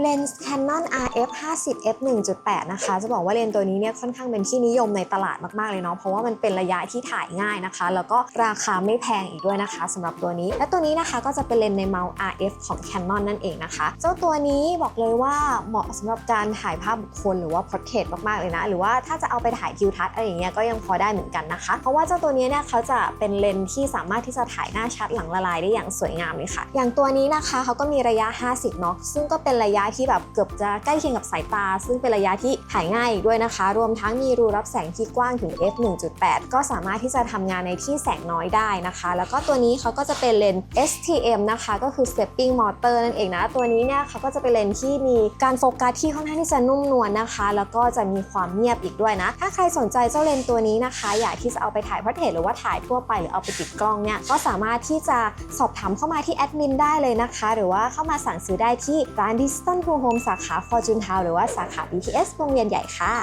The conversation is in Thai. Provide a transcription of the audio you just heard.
เลนส์ Canon RF 50 f 1.8 นะคะ จะบอกว่าเลนส์ตัวนี้เนี่ยค่อนข้างเป็นที่นิยมในตลาดมาก ๆ เลยเนาะ เพราะว่ามันเป็นระยะที่ถ่ายง่ายนะคะ แล้วก็ราคาไม่แพงอีกด้วยนะคะสำหรับตัวนี้ และตัวนี้นะคะก็จะเป็นเลนส์ในเมาส์ RF ของ Canon นั่นเองนะคะ เจ้าตัวนี้บอกเลยว่าเหมาะสำหรับการถ่ายภาพบุคคลหรือว่า portrait มาก ๆ เลยนะ หรือว่าถ้าจะเอาไปถ่ายทิวทัศน์อะไรอย่างเงี้ยก็ยังพอได้เหมือนกันนะคะ เพราะว่าเจ้าตัวนี้เนี่ยเขาจะเป็นเลนส์ที่สามารถที่จะถ่ายหน้าชัดหลังละลายได้อย่างสวยงามเลยค่ะ อย่างตัวนี้นะคะเขาก็มีระยะ 50เนาะซึ่งก็เป็นระยะที่แบบเกือบจะใกล้เคียงกับสายตา ซึ่งเป็นระยะที่ถ่ายง่ายด้วยนะคะ รวมทั้งมีรูรับแสงที่กว้างถึง f 1.8 ก็สามารถที่จะทำงานในที่แสงน้อยได้นะคะ แล้วก็ตัวนี้เขาก็จะเป็นเลนส์ STM นะคะก็คือ stepping motor นั่นเองนะตัวนี้เนี่ยเขาก็จะเป็นเลนส์ที่มีการโฟกัสที่ค่อนข้างที่จะนุ่มนวลนะคะ แล้วก็จะมีความเงียบอีกด้วยนะ ถ้าใครสนใจเจ้าเลนส์ตัวนี้นะคะ อยากที่จะเอาไปถ่ายพ o r t r a i t หรือว่าถ่ายทั่วไปหรือเอาไปติดกล้องเนี่ยก็สามารถที่จะสอบถามเข้ามาที่แอดมินได้เลยนะคะ หรือว่าเข้ามาสั่งซื้อได้ที่ร้าน Distant Home สาขา Fortune Town หรือว่าสาขา BTS วงเวียนใหญ่ค่ะ